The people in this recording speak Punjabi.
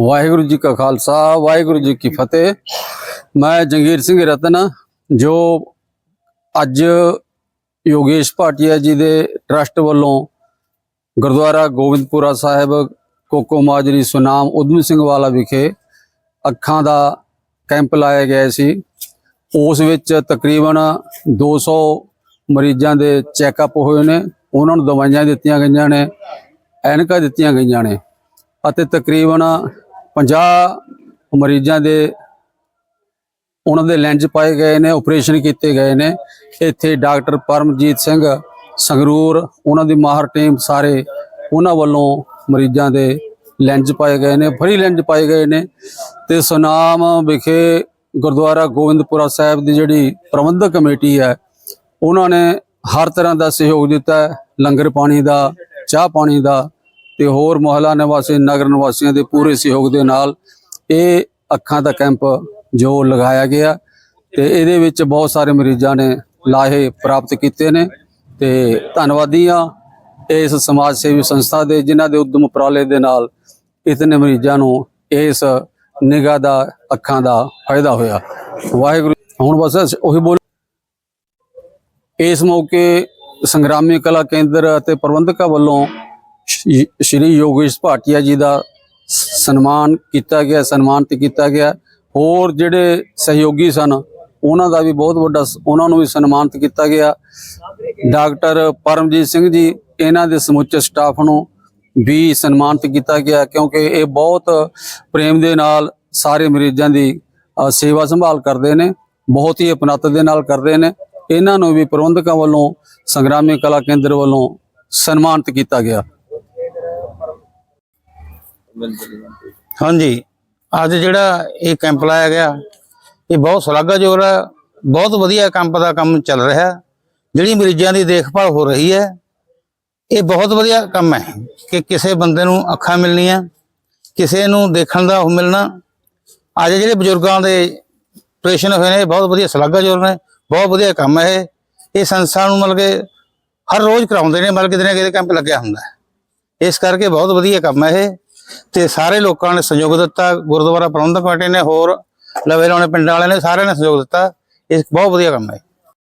ਵਾਹਿਗੁਰੂ ਜੀ ਕਾ ਖਾਲਸਾ, ਵਾਹਿਗੁਰੂ ਜੀ ਕੀ ਫਤਿਹ। ਮੈਂ ਜੰਗੀਰ ਸਿੰਘ ਰਤਨ, ਜੋ ਅੱਜ ਯੋਗੇਸ਼ ਭਾਟੀਆ ਜੀ ਦੇ ਟਰਸਟ ਵੱਲੋਂ ਗੁਰਦੁਆਰਾ ਗੋਬਿੰਦਪੁਰਾ ਸਾਹਿਬ, ਕੋਕੋ ਮਾਜਰੀ, ਸੁਨਾਮ, ਉਦਮ ਸਿੰਘ ਵਾਲਾ ਵਿਖੇ ਅੱਖਾਂ ਦਾ ਕੈਂਪ ਲਾਇਆ ਗਿਆ ਸੀ। ਉਸ ਵਿੱਚ ਤਕਰੀਬਨ 200 ਮਰੀਜ਼ਾਂ ਦੇ ਚੈੱਕਅਪ ਹੋਏ ਨੇ। ਉਹਨਾਂ ਨੂੰ ਦਵਾਈਆਂ ਦਿੱਤੀਆਂ ਗਈਆਂ ਨੇ, ਐਨਕਾਂ ਦਿੱਤੀਆਂ ਗਈਆਂ ਨੇ ਅਤੇ ਤਕਰੀਬਨ 50 ਮਰੀਜ਼ਾਂ ਦੇ ਉਹਨਾਂ ਦੇ ਲੈਂਜ ਪਾਏ ਗਏ ਨੇ ਆਪਰੇਸ਼ਨ ਕੀਤੇ ਗਏ ਨੇ। ਇੱਥੇ ਡਾਕਟਰ ਪਰਮਜੀਤ ਸਿੰਘ ਸੰਗਰੂਰ, ਉਹਨਾਂ ਦੀ ਮਾਹਰ ਟੀਮ ਸਾਰੇ ਉਹਨਾਂ ਵੱਲੋਂ ਮਰੀਜ਼ਾਂ ਦੇ ਲੈਂਜ ਪਾਏ ਗਏ ਨੇ ਫਰੀ ਲੈਂਜ ਪਾਏ ਗਏ ਨੇ। ਤੇ ਸੁਨਾਮ ਵਿਖੇ ਗੁਰਦੁਆਰਾ ਗੋਬਿੰਦਪੁਰਾ ਸਾਹਿਬ ਦੀ ਜਿਹੜੀ ਪ੍ਰਬੰਧਕ ਕਮੇਟੀ ਹੈ, ਉਹਨਾਂ ਨੇ ਹਰ ਤਰ੍ਹਾਂ ਦਾ ਸਹਿਯੋਗ ਦਿੱਤਾ ਲੰਗਰ ਪਾਣੀ ਦਾ, ਚਾਹ ਪਾਣੀ ਦਾ ਤੇ ਹੋਰ ਮੁਹੱਲਾ ਨਿਵਾਸੀ, ਨਗਰ ਨਿਵਾਸੀਆਂ ਦੇ ਪੂਰੇ ਸਹਿਯੋਗ ਦੇ ਨਾਲ ਇਹ ਅੱਖਾਂ ਦਾ ਕੈਂਪ ਜੋ ਲਗਾਇਆ ਗਿਆ ਤੇ ਇਹਦੇ ਵਿੱਚ ਬਹੁਤ ਸਾਰੇ ਮਰੀਜ਼ਾਂ ਨੇ ਲਾਹੇ ਪ੍ਰਾਪਤ ਕੀਤੇ ਨੇ ਤੇ ਧੰਨਵਾਦੀ ਆ ਇਸ ਸਮਾਜ ਸੇਵੀ ਸੰਸਥਾ ਦੇ ਜਿਨ੍ਹਾਂ ਦੇ ਉਦਮ ਉਪਰਾਲੇ ਦੇ ਨਾਲ ਇਤਨੇ ਮਰੀਜ਼ਾਂ ਨੂੰ ਇਸ ਨਿਗਾਹ ਦਾ ਅੱਖਾਂ ਦਾ ਫਾਇਦਾ ਹੋਇਆ। ਵਾਹਿਗੁਰੂ ਹੁਣ ਬਸ ਅਸੀਂ ਉਹੀ ਬੋਲ ਇਸ ਮੌਕੇ ਸੰਗਰਾਮੀ ਕਲਾ ਕੇਂਦਰ ਅਤੇ ਪ੍ਰਬੰਧਕਾਂ ਵੱਲੋਂ ਸ਼੍ਰੀ ਯੋਗੇਸ਼ ਭਾਟੀਆ ਜੀ ਦਾ ਸਨਮਾਨ ਕੀਤਾ ਗਿਆ, ਸਨਮਾਨਿਤ ਕੀਤਾ ਗਿਆ। ਹੋਰ ਜਿਹੜੇ ਸਹਿਯੋਗੀ ਸਨ, ਉਹਨਾਂ ਦਾ ਵੀ ਬਹੁਤ ਵੱਡਾ ਸ- ਉਹਨਾਂ ਨੂੰ ਵੀ ਸਨਮਾਨਿਤ ਕੀਤਾ ਗਿਆ। ਡਾਕਟਰ ਪਰਮਜੀਤ ਸਿੰਘ ਜੀ, ਇਹਨਾਂ ਦੇ ਸਮੁੱਚੇ ਸਟਾਫ ਨੂੰ ਵੀ ਸਨਮਾਨਿਤ ਕੀਤਾ ਗਿਆ, ਕਿਉਂਕਿ ਇਹ ਬਹੁਤ ਪ੍ਰੇਮ ਦੇ ਨਾਲ ਸਾਰੇ ਮਰੀਜ਼ਾਂ ਦੀ ਸੇਵਾ ਸੰਭਾਲ ਕਰਦੇ ਨੇ, ਬਹੁਤ ਹੀ ਅਪਨੱਤ ਦੇ ਨਾਲ ਕਰਦੇ ਨੇ। ਇਹਨਾਂ ਨੂੰ ਵੀ ਪ੍ਰਬੰਧਕਾਂ ਵੱਲੋਂ, ਸੰਗਰਾਮੀ ਕਲਾ ਕੇਂਦਰ ਵੱਲੋਂ ਸਨਮਾਨਿਤ ਕੀਤਾ ਗਿਆ। ਹਾਂਜੀ। ਅੱਜ ਜਿਹੜਾ ਇਹ ਕੈਂਪ ਲਾਇਆ ਗਿਆ, ਇਹ ਬਹੁਤ ਸ਼ਲਾਘਾਯੋਗ ਹੈ, ਬਹੁਤ ਵਧੀਆ ਕੈਂਪ ਦਾ ਕੰਮ ਚੱਲ ਰਿਹਾ ਜਿਹੜੀ ਮਰੀਜ਼ਾਂ ਦੀ ਦੇਖਭਾਲ ਹੋ ਰਹੀ ਹੈ, ਇਹ ਬਹੁਤ ਵਧੀਆ ਕੰਮ ਹੈ ਕਿ ਕਿਸੇ ਬੰਦੇ ਨੂੰ ਅੱਖਾਂ ਮਿਲਣੀਆਂ, ਕਿਸੇ ਨੂੰ ਦੇਖਣ ਦਾ ਉਹ ਮਿਲਣਾ। ਅੱਜ ਜਿਹੜੇ ਬਜ਼ੁਰਗਾਂ ਦੇ ਆਪਰੇਸ਼ਨ ਹੋਏ ਨੇ, ਇਹ ਬਹੁਤ ਵਧੀਆ ਸ਼ਲਾਘਾਯੋਗ ਨੇ, ਬਹੁਤ ਵਧੀਆ ਕੰਮ ਹੈ ਇਹ। ਸੰਸਥਾ ਨੂੰ ਮਤਲਬ ਕਿ ਹਰ ਰੋਜ਼ ਕਰਾਉਂਦੇ ਨੇ, ਮਤਲਬ ਕਿਤੇ ਨਾ ਕਿਤੇ ਕੈਂਪ ਲੱਗਿਆ ਹੁੰਦਾ ਇਸ ਕਰਕੇ ਬਹੁਤ ਵਧੀਆ ਕੰਮ ਹੈ ਇਹ। ਤੇ ਸਾਰੇ ਲੋਕਾਂ ਨੇ ਸਹਿਯੋਗ ਦਿੱਤਾ, ਗੁਰਦੁਆਰਾ ਪ੍ਰਬੰਧਕ ਕਮੇਟੀ ਨੇ ਹੋਰ ਲਵੇ ਲਾਉਣੇ ਪਿੰਡਾਂ ਵਾਲਿਆਂ ਨੇ ਸਾਰਿਆਂ ਨੇ ਸਹਿਯੋਗ ਦਿੱਤਾ। ਇਹ ਬਹੁਤ ਵਧੀਆ ਕੰਮ ਹੈ।